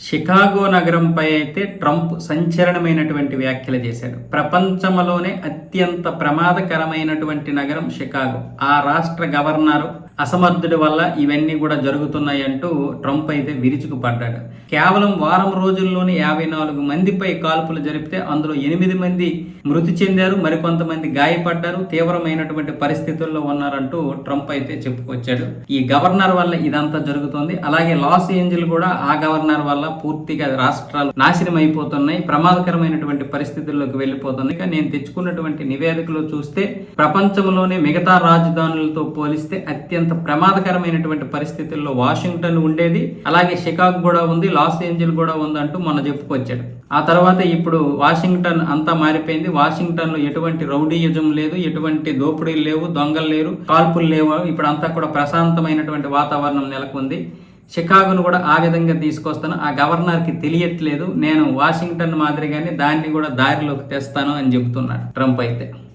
Chicago నగరంపై అయితే Trump సంచలనమైనటువంటి వ్యాఖ్యలు చేశాడు. ప్రపంచంలోనే అత్యంత ప్రమాదకరమైనటువంటి నగరం షికాగో. ఆ రాష్ట్ర గవర్నరు అసమర్థుడి వల్ల ఇవన్నీ కూడా జరుగుతున్నాయి అంటూ ట్రంప్ అయితే విరుచుకుపడ్డాడు. కేవలం వారం రోజుల్లోనే యాభై నాలుగు మందిపై కాల్పులు జరిపితే అందులో ఎనిమిది మంది మృతి చెందారు మరికొంతమంది గాయపడ్డారు తీవ్రమైనటువంటి పరిస్థితుల్లో ఉన్నారంటూ ట్రంప్ అయితే చెప్పుకొచ్చాడు. ఈ గవర్నర్ వల్ల ఇదంతా జరుగుతోంది. అలాగే లాస్ ఏంజిల్ కూడా ఆ గవర్నర్ వల్ల పూర్తిగా రాష్ట్రాలు నాశనం అయిపోతున్నాయి ప్రమాదకరమైనటువంటి పరిస్థితుల్లోకి వెళ్ళిపోతుంది ఇక నేను తెచ్చుకున్నటువంటి నివేదికలో చూస్తే ప్రపంచంలోనే మిగతా రాజధానులతో పోలిస్తే అత్యంత ప్రమాదకరమైనటువంటి పరిస్థితుల్లో వాషింగ్టన్ ఉండేది. అలాగే షికాగ్ కూడా ఉంది లాస్ ఏంజల్ కూడా ఉందంటూ మొన్న చెప్పుకొచ్చాడు. ఆ తర్వాత ఇప్పుడు వాషింగ్టన్ అంతా మారిపోయింది. వాషింగ్టన్లో ఎటువంటి రౌడీయుజం లేదు ఎటువంటి దోపిడీలు లేవు దొంగలు లేరు కాల్పులు లేవు. ఇప్పుడు అంతా కూడా ప్రశాంతమైనటువంటి వాతావరణం నెలకొంది. షికాగోను కూడా ఆ విధంగా తీసుకొస్తాను. ఆ గవర్నర్కి తెలియట్లేదు. నేను వాషింగ్టన్ మాదిరిగానే దాన్ని కూడా దారిలోకి తెస్తాను అని చెబుతున్నాడు ట్రంప్ అయితే.